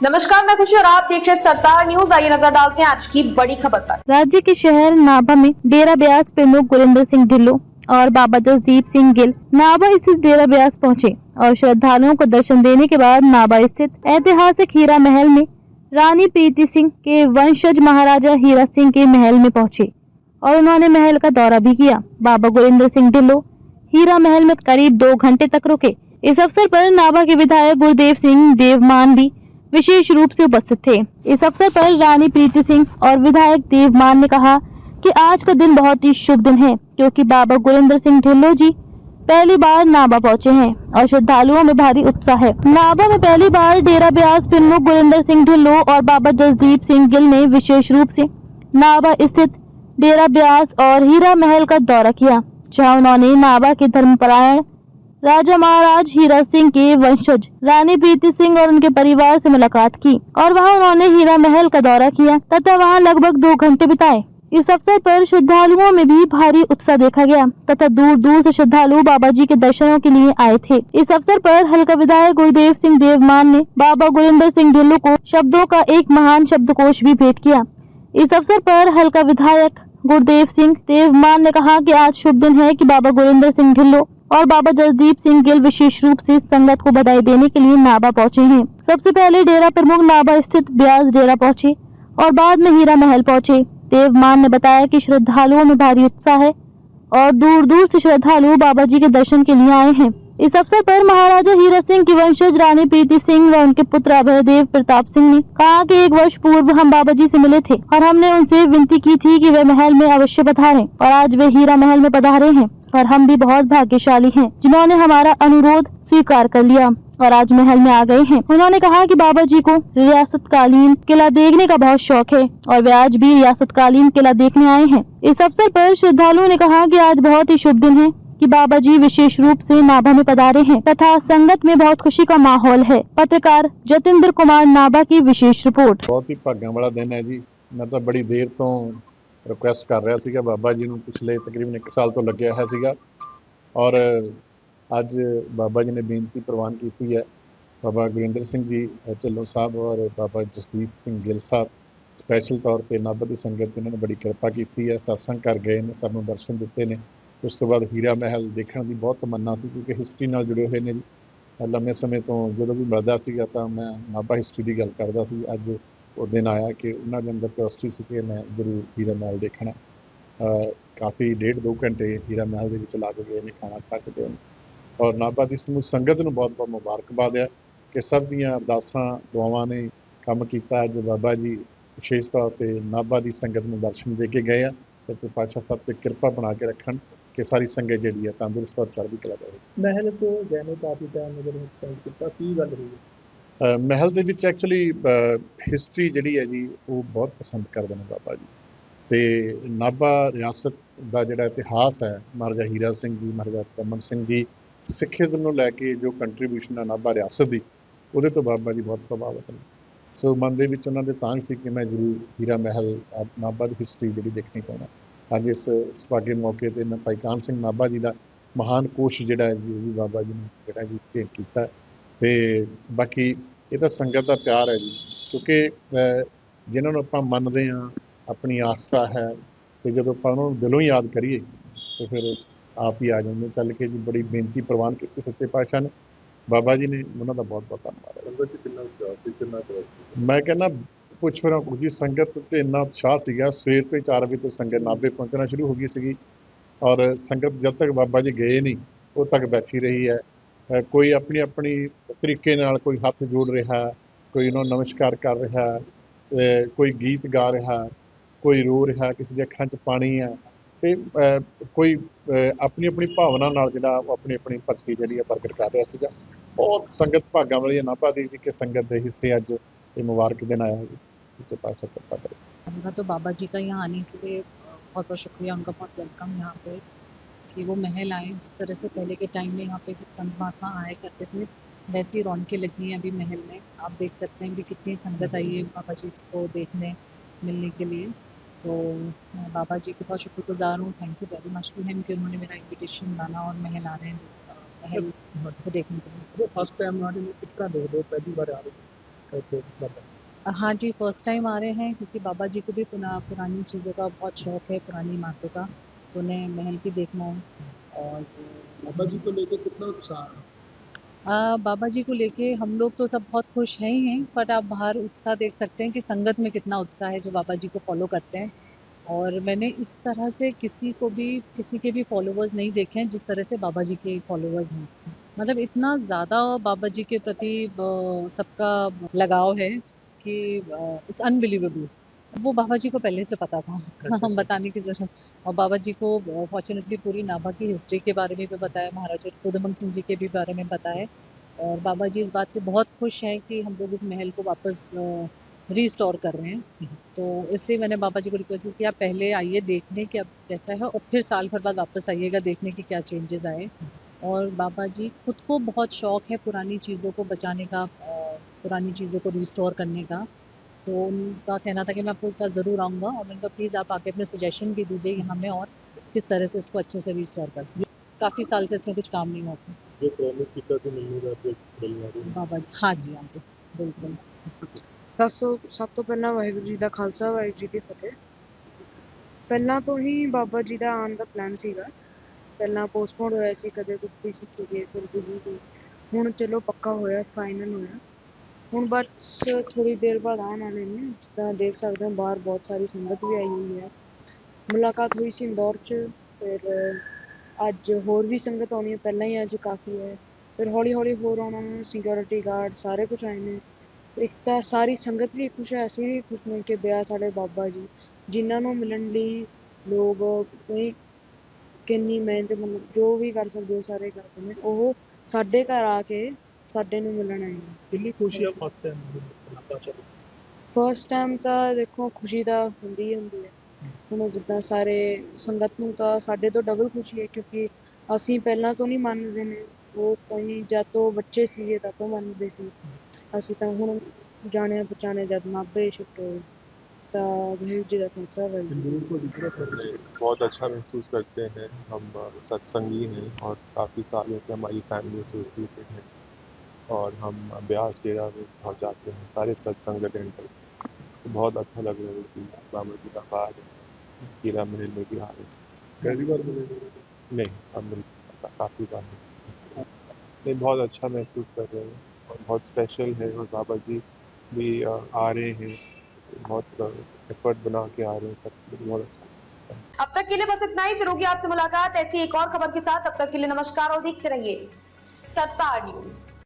नमस्कार, मैं खुशी और आप देख रहे सरदार न्यूज़। आइए नज़र डालते हैं आज की बड़ी खबर पर। राज्य के शहर नाभा में डेरा ब्यास प्रमुख गुरिंदर सिंह ढिल्लो और बाबा जसदीप सिंह गिल नाभा स्थित डेरा ब्यास पहुँचे और श्रद्धालुओं को दर्शन देने के बाद नाभा स्थित ऐतिहासिक हीरा महल में रानी प्रीति सिंह के वंशज महाराजा हीरा सिंह के महल में पहुँचे और उन्होंने महल का दौरा भी किया। बाबा गुरिंदर सिंह ढिल्लो हीरा महल में करीब दो घंटे तक रुके। इस अवसर पर नाभा के विधायक गुरुदेव सिंह देवमान भी विशेष रूप से उपस्थित थे। इस अवसर पर रानी प्रीति सिंह और विधायक देवमान ने कहा कि आज का दिन बहुत ही शुभ दिन है, क्योंकि बाबा गुरेंद्र सिंह ढिल्लो जी पहली बार नाभा पहुँचे हैं और श्रद्धालुओं में भारी उत्साह है। नाभा में पहली बार डेरा ब्यास प्रमुख गुरिंदर सिंह ढिल्लो और बाबा जसदीप सिंह गिल ने विशेष रूप से नाबा स्थित डेरा ब्यास और हीरा महल का दौरा किया, जहाँ उन्होंने नाभा के धर्मपरायण राजा महाराज हीरा सिंह के वंशज, रानी प्रीति सिंह और उनके परिवार से मुलाकात की और वहाँ उन्होंने हीरा महल का दौरा किया तथा वहाँ लगभग दो घंटे बिताए। इस अवसर पर श्रद्धालुओं में भी भारी उत्साह देखा गया तथा दूर दूर से श्रद्धालु बाबा जी के दर्शनों के लिए आए थे। इस अवसर पर हल्का विधायक गुरुदेव सिंह देवमान ने बाबा गुरिंदर सिंह ढिल्लो को शब्दों का एक महान शब्दकोश भी भेंट किया। इस अवसर पर हल्का विधायक गुरुदेव सिंह देवमान ने कहा कि आज शुभ दिन है कि बाबा गुरिंदर सिंह ढिल्लो और बाबा जसदीप सिंह गिल विशेष रूप से संगत को बधाई देने के लिए नाभा पहुँचे हैं। सबसे पहले डेरा प्रमुख नाभा स्थित ब्यास डेरा पहुँचे और बाद में हीरा महल पहुँचे। देवमान ने बताया कि श्रद्धालुओं में भारी उत्साह है और दूर दूर से श्रद्धालु बाबा जी के दर्शन के लिए आए हैं। इस अवसर पर महाराजा हीरा सिंह की वंशज रानी प्रीति सिंह व उनके पुत्र अभयदेव प्रताप सिंह ने कहा कि एक वर्ष पूर्व हम बाबा जी से मिले थे और हमने उनसे विनती की थी कि वे महल में अवश्य पधारें और आज वे हीरा महल में पधारे हैं। और हम भी बहुत भाग्यशाली हैं, जिन्होंने हमारा अनुरोध स्वीकार कर लिया और आज महल में आ गए हैं। उन्होंने कहा कि बाबा जी को रियासत कालीन किला देखने का बहुत शौक है और वे आज भी रियासत कालीन किला देखने आए हैं। इस अवसर पर श्रद्धालुओं ने कहा कि आज बहुत ही शुभ दिन है कि बाबा जी विशेष रूप से नाभा में पधारे हैं तथा संगत में बहुत खुशी का माहौल है। पत्रकार जतेंद्र कुमार नाभा की विशेष रिपोर्ट। बहुत ही भाग्य वाला दिन है जी। मैं तो बड़ी देर तो ਰਿਕੁਐਸਟ ਕਰ ਰਿਹਾ ਸੀਗਾ, ਬਾਬਾ ਜੀ ਨੂੰ ਪਿਛਲੇ ਤਕਰੀਬਨ 1 ਸਾਲ ਤੋਂ ਲੱਗਿਆ ਹੋਇਆ ਸੀਗਾ। ਔਰ ਅੱਜ ਬਾਬਾ ਜੀ ਨੇ ਬੇਨਤੀ ਪ੍ਰਵਾਨ ਕੀਤੀ ਹੈ। ਬਾਬਾ ਗੁਰਿੰਦਰ ਸਿੰਘ ਜੀ, ਢਿੱਲੋਂ ਸਾਹਿਬ ਔਰ ਬਾਬਾ ਜਸਦੀਪ ਸਿੰਘ ਗਿੱਲ ਸਾਹਿਬ ਸਪੈਸ਼ਲ ਤੌਰ ਤੇ ਨਾਭਾ ਦੀ ਸੰਗਤ ਇਹਨਾਂ ਨੇ ਬੜੀ ਕਿਰਪਾ ਕੀਤੀ ਹੈ। satsang ਕਰ ਗਏ ਨੇ ਸਭ ਨੂੰ ਦਰਸ਼ਨ ਦਿੱਤੇ ਨੇ। ਉਸ ਤੋਂ ਬਾਅਦ ਹੀਰਾ ਮਹਿਲ ਦੇਖਣ ਦੀ ਬਹੁਤ ਤਮੰਨਾ ਸੀ, ਕਿਉਂਕਿ ਹਿਸਟਰੀ ਨਾਲ ਜੁੜੇ ਹੋਏ ਨੇ ਜੀ। ਲੰਮੇ ਸਮੇਂ ਤੋਂ ਜਦੋਂ ਵੀ ਮਿਲਦਾ ਸੀਗਾ ਤਾਂ ਮੈਂ ਨਾਭਾ ਹਿਸਟਰੀ ਦੀ ਗੱਲ ਕਰਦਾ ਸੀ। ਅੱਜ ਉਹ ਦਿਨ ਆਇਆ ਕਿ ਉਹਨਾਂ ਦੇ ਅੰਦਰ ਕੈਪੈਸਿਟੀ ਸੀ ਕਿ ਮੈਂ ਜ਼ਰੂਰ ਹੀਰਾ ਮਹਿਲ ਦੇਖਣਾ ਕਾਫੀ ਡੇਢ ਦੋ ਘੰਟੇ ਹੀਰਾ ਮਹਿਲ ਦੇ ਵਿੱਚ ਲੱਗ ਗਏ ਨੇ, ਖਾਣਾ ਖਾ ਕੇ ਤੇ ਔਰ ਨਾਭਾ ਦੀ ਸਮੂਹ ਸੰਗਤ ਨੂੰ ਬਹੁਤ ਬਹੁਤ ਮੁਬਾਰਕਬਾਦ ਹੈ ਕਿ ਸਭ ਦੀਆਂ ਅਰਦਾਸਾਂ, ਦੁਆਵਾਂ ਨੇ ਕੰਮ ਕੀਤਾ ਅੱਜ ਬਾਬਾ ਜੀ ਵਿਸ਼ੇਸ਼ ਤੌਰ ਤੇ ਨਾਭਾ ਦੀ ਸੰਗਤ ਨੂੰ ਦਰਸ਼ਨ ਦੇ ਕੇ ਗਏ ਆ, ਤੇ ਤੇ ਪਾਤਸ਼ਾਹ ਸਾਹਿਬ ਤੇ ਕਿਰਪਾ ਬਣਾ ਕੇ ਰੱਖਣ ਕਿ ਸਾਰੀ ਸੰਗਤ ਜਿਹੜੀ ਹੈ ਤੰਦਰੁਸਤ ਔਰ ਚੜ੍ਹਦੀ ਕਲਾ ਰਹੇ ਮਹਿਲ ਤੋਂ ਗਏ ਕਾਫੀ ਟਾਈਮ ਨਜ਼ਰ ਸਪੈਂਡ ਕੀਤਾ, ਕੀ ਗੱਲ ਹੋਈ ਮਹਿਲ ਦੇ ਵਿੱਚ ਐਕਚੁਅਲੀ ਹਿਸਟਰੀ ਜਿਹੜੀ ਹੈ ਜੀ, ਉਹ ਬਹੁਤ ਪਸੰਦ ਕਰਦੇ ਨੇ ਬਾਬਾ ਜੀ। ਤੇ ਨਾਭਾ ਰਿਆਸਤ ਦਾ ਜਿਹੜਾ ਇਤਿਹਾਸ ਹੈ, ਮਹਾਰਾਜਾ ਹੀਰਾ ਸਿੰਘ ਜੀ, ਮਹਾਰਾਜਾ ਰਮਨ ਸਿੰਘ ਜੀ, ਸਿੱਖੀਜ਼ਮ ਨੂੰ ਲੈ ਕੇ ਜੋ ਕੰਟਰੀਬਿਊਸ਼ਨ ਹੈ ਨਾਭਾ ਰਿਆਸਤ ਦੀ, ਉਹਦੇ ਤੋਂ ਬਾਬਾ ਜੀ ਬਹੁਤ ਪ੍ਰਭਾਵਿਤ ਨੇ। ਸੋ ਮਨ ਦੇ ਵਿੱਚ ਉਹਨਾਂ ਦੇ ਤਾਂਗ ਸੀ ਕਿ ਮੈਂ ਜ਼ਰੂਰ ਹੀਰਾ ਮਹਿਲ, ਅਹ ਨਾਭਾ ਦੀ ਹਿਸਟਰੀ ਜਿਹੜੀ ਦੇਖਣੀ ਚਾਹੁੰਦਾ। ਅੱਜ ਇਸ ਸੁਭਾਗੇ ਮੌਕੇ ਤੇ ਮੈਂ ਭਾਈ ਕਾਨ ਸਿੰਘ ਨਾਭਾ ਜੀ ਦਾ ਮਹਾਨ ਕੋਸ਼ ਜਿਹੜਾ ਹੈ ਜੀ, ਉਹ ਵੀ ਬਾਬਾ ਜੀ ਨੇ ਜਿਹੜਾ ਜੀ ਭੇਟ ਕੀਤਾ। ਤੇ ਬਾਕੀ ਇਹ ਤਾਂ ਸੰਗਤ ਦਾ ਪਿਆਰ ਹੈ ਜੀ ਕਿਉਂਕਿ ਜਿਨ੍ਹਾਂ ਨੂੰ ਆਪਾਂ ਮੰਨਦੇ ਹਾਂ ਆਪਣੀ ਆਸਥਾ ਹੈ ਤੇ ਜਦੋਂ ਆਪਾਂ ਉਹਨਾਂ ਨੂੰ ਦਿਲੋਂ ਯਾਦ ਕਰੀਏ ਤੇ ਫਿਰ ਆਪ ਹੀ ਆ ਜਾਂਦੇ ਚੱਲ ਕੇ ਜੀ ਬੜੀ ਬੇਨਤੀ ਪ੍ਰਵਾਨ ਕੀਤੀ ਸੱਚੇ ਪਾਤਸ਼ਾਹ ਨੇ। ਬਾਬਾ ਜੀ ਨੇ ਉਹਨਾਂ ਦਾ ਬਹੁਤ ਬਹੁਤ ਧੰਨਵਾਦ। ਹੈ ਸੰਗਤ ਕਿੰਨਾ ਉਤਸ਼ਾਹ ਸੀ ਕਿੰਨਾ ਮੈਂ ਕਹਿੰਦਾ ਪੁੱਛੋ ਨਾ ਜੀ ਸੰਗਤ ਤੇ ਇੰਨਾ ਉਤਸ਼ਾਹ ਸੀਗਾ ਸਵੇਰ ਤੋਂ ਹੀ 4 ਵਜੇ ਤੋਂ ਸੰਗਤ ਨਾਭੇ ਪਹੁੰਚਣਾ ਸ਼ੁਰੂ ਹੋ ਗਈ ਸੀਗੀ। ਔਰ ਸੰਗਤ ਜਦ ਤੱਕ ਬਾਬਾ ਜੀ ਗਏ ਨਹੀਂ ਉਦੋਂ ਤੱਕ ਬੈਠੀ ਰਹੀ ਹੈ। ਕੋਈ ਆਪਣੀ ਆਪਣੀ ਤਰੀਕੇ ਨਾਲ ਕੋਈ ਹੱਥ ਜੋੜ ਰਿਹਾ ਹੈ, ਕੋਈ ਉਹਨਾਂ ਨੂੰ ਨਮਸਕਾਰ ਕਰ ਰਿਹਾ ਹੈ, ਅਹ ਕੋਈ ਗੀਤ ਗਾ ਰਿਹਾ ਹੈ, ਕੋਈ ਰੋ ਰਿਹਾ ਹੈ, ਕਿਸੇ ਦੀ ਅੱਖਾਂ 'ਚ ਪਾਣੀ ਹੈ ਤੇ ਅਹ ਕੋਈ ਅਹ ਆਪਣੀ ਆਪਣੀ ਭਾਵਨਾ ਨਾਲ ਜਿਹੜਾ ਉਹ ਆਪਣੀ ਆਪਣੀ ਭਗਤੀ ਜਿਹੜੀ ਹੈ ਪ੍ਰਗਟ ਕਰ ਰਿਹਾ ਸੀਗਾ ਬਹੁਤ ਸੰਗਤ ਭਾਗਾਂ ਵਾਲੀ ਹੈ ਨਾਭਾ ਦੀ ਵੀ ਕਿ ਸੰਗਤ ਦੇ ਹਿੱਸੇ ਅੱਜ ਇਹ ਮੁਬਾਰਕ ਦਿਨ ਆਇਆ ਹੈ ਜੀ ਸੱਚੇ ਪਾਤਸ਼ਾਹ ਕਿਰਪਾ ਕਰੇ उनका तो बाबा जी का यहाँ आने के लिए बहुत बहुत शुक्रिया उनका बहुत वेलकम यहाँ पे कि वो महल आए जिस तरह से पहले के टाइम में यहाँ पे संत महात्मा आया करते थे वैसी रौनकें लगी हैं अभी महल में। आप देख सकते हैं कि कितनी संगत आई है बाबा जी को देखने मिलने के लिए। तो मैं बाबा जी के बहुत शुक्रगुजार हूँ। Thank you very much to Hem कि उन्होंने मेरा इन्विटेशन माना और महल आ रहे हैं महल को देखने के लिए। फ़र्स्ट टाइम आ रहे हैं किस तरह देख रहे पहली बार आ रहे हाँ जी फ़र्स्ट टाइम आ रहे हैं क्योंकि बाबा जी को भी पुरानी चीज़ों का बहुत शौक है पुरानी इमारतों का। तो उन्हें महल भी देखना है और बाबा जी को लेकर कितना उत्साह है? बाबा जी को लेके हम लोग तो सब बहुत खुश हैं ही हैं बट आप बाहर उत्साह देख सकते हैं कि संगत में कितना उत्साह है जो बाबा जी को फॉलो करते हैं। और मैंने इस तरह से किसी को भी किसी के भी फॉलोअर्स नहीं देखे हैं जिस तरह से बाबा जी के फॉलोअर्स हैं। मतलब इतना ज़्यादा बाबा जी के प्रति सबका लगाव है कि इट्स अनबिलीवेबल वो बाबा जी को पहले से पता था। हम बताने की ज़रूरत और बाबा जी को फॉर्चुनेटली पूरी नाभा की हिस्ट्री के बारे में भी बताया महाराजा उदमन सिंह जी के भी बारे में बताया। और बाबा जी इस बात से बहुत खुश हैं कि हम लोग उस महल को वापस रिस्टोर कर रहे हैं। तो इसलिए मैंने बाबा जी को रिक्वेस्ट की कि आप पहले आइए देखने कि अब कैसा है और फिर साल भर बाद वापस आइएगा देखने कि क्या चेंजेस आए। और बाबा जी खुद को बहुत शौक है पुरानी चीज़ों को बचाने का पुरानी चीज़ों को रिस्टोर करने का। तो उनका कहना था कि मैं आपको पास ज़रूर आऊँगा और मैंने कहा प्लीज़ आप आके अपने सजेशन भी दीजिए यहाँ में और किस तरह से इसको अच्छे से रिस्टोर कर सकें काफ़ी साल से इसमें कुछ काम नहीं हुआ था जो प्रॉमिस पिता से मिलने का जो मिलना है बाबा जी हाँ जी हाँ जी बिल्कुल ਸਭ ਤੋਂ ਸਭ ਤੋਂ ਪਹਿਲਾਂ ਵਾਹਿਗੁਰੂ ਜੀ ਦਾ ਖਾਲਸਾ ਵਾਹਿਗੁਰੂ ਜੀ ਦੀ ਫਤਿਹ ਪਹਿਲਾਂ ਤੋਂ ਹੀ ਬਾਬਾ ਜੀ ਦਾ ਆਉਣ ਦਾ ਪਲਾਨ ਸੀਗਾ ਪਹਿਲਾਂ ਪੋਸਟਪੋਨ ਹੋਇਆ ਸੀ ਕਦੇ ਕੁਝ ਸੀਗੇ ਫਿਰ ਦੂਜੀ ਸੀ ਹੁਣ ਚਲੋ ਪੱਕਾ ਹੋਇਆ ਫਾਈਨਲ ਹੋਇਆ ਹੁਣ ਬਸ ਥੋੜ੍ਹੀ ਦੇਰ ਬਾਅਦ ਆਉਣ ਵਾਲੇ ਨੇ ਤਾਂ ਦੇਖ ਸਕਦੇ ਹੋ ਬਾਹਰ ਬਹੁਤ ਸਾਰੀ ਸੰਗਤ ਵੀ ਆਈ ਹੋਈ ਹੈ। ਮੁਲਾਕਾਤ ਹੋਈ ਸੀ ਇੰਦੌਰ 'ਚ, ਫਿਰ ਅੱਜ ਹੋਰ ਵੀ ਸੰਗਤ ਆਉਣੀ ਹੈ, ਪਹਿਲਾਂ ਹੀ ਅੱਜ ਕਾਫੀ ਹੈ। ਫਿਰ ਹੌਲੀ ਹੌਲੀ ਹੋਰ ਆਉਣਾ ਸਿਕਿਉਰਿਟੀ ਗਾਰਡ ਸਾਰੇ ਕੁਝ ਆਏ ਨੇ। ਇੱਕ ਤਾਂ ਸਾਰੀ ਸੰਗਤ ਵੀ ਖੁਸ਼ ਹੈ, ਅਸੀਂ ਵੀ ਖੁਸ਼ ਮਿਲ ਕੇ ਬਿਆਸ ਸਾਡੇ ਬਾਬਾ ਜੀ, ਜਿਨ੍ਹਾਂ ਨੂੰ ਮਿਲਣ ਲਈ ਲੋਕ ਕੋਈ ਕਿੰਨੀ ਮਿਹਨਤ, ਮਤਲਬ ਜੋ ਵੀ ਕਰ ਸਕਦੇ ਹੋ ਸਾਰੇ ਕਰਦੇ ਨੇ, ਉਹ ਸਾਡੇ ਘਰ ਆ ਕੇ ਸਾਡੇ ਨੂੰ ਮਿਲਣ ਆਏ ਨੇ ਕਿੰਨੀ ਖੁਸ਼ੀ ਆ ਫਸਟ ਟਾਈਮ ਨਾਪਾ ਚੱਲ ਫਸਟ ਟਾਈਮ ਤਾਂ ਦੇਖੋ ਖੁਸ਼ੀ ਤਾਂ ਹੁੰਦੀ ਹੀ ਹੁੰਦੀ ਹੈ ਹੁਣ ਜਿੱਦਾਂ ਸਾਰੇ ਸੰਗਤ ਨੂੰ ਤਾਂ ਸਾਡੇ ਤੋਂ ਡਬਲ ਖੁਸ਼ੀ ਹੈ ਕਿਉਂਕਿ ਅਸੀਂ ਪਹਿਲਾਂ ਤੋਂ ਨਹੀਂ ਮੰਨਦੇ ਨੇ ਉਹ ਕੋਈ ਜਦ ਤੋਂ ਬੱਚੇ ਸੀਗੇ ਤਦ ਤੋਂ ਮੰਨਦੇ ਸੀ ਅਸੀਂ ਤਾਂ ਹੁਣ ਜਾਣਿਆ ਪਛਾਣਿਆ ਜਦ ਨਾਭੇ ਸ਼ਿਫਟ ਹੋਏ ਤਾਂ ਵਾਹਿਗੁਰੂ ਜੀ ਦਾ ਖਾਲਸਾ ਵਾਹਿਗੁਰੂ ਜੀ ਕੀ ਦੂਰ ਤੋਂ ਦਿਖਦਾ नहीं, बहुत अच्छा महसूस करते हैं हम अ, सत्संगी हैं और काफ़ी सालों से हमारी फैमिली एसोसिएटेड है और हम ब्यास डेरा में बहुत जाते हैं सारे सत्संग अटेंड करते हैं। तो बहुत अच्छा लग रहा है कि बाबा जी का बाहर है हीरा महल में भी आ रहे हैं। पहली बार मिले नहीं हम मिल- काफ़ी बार मिले। नहीं बहुत अच्छा महसूस कर रहे हैं और बहुत स्पेशल है और बाबा जी भी आ रहे हैं। बहुत एफर्ट बना के आ रहे हैं सब बहुत अच्छा अब तक के लिए बस इतना ही। फिर होगी आपसे मुलाकात। ऐसी एक और खबर के साथ। अब तक के लिए नमस्कार और देखते रहिए सत्ता न्यूज़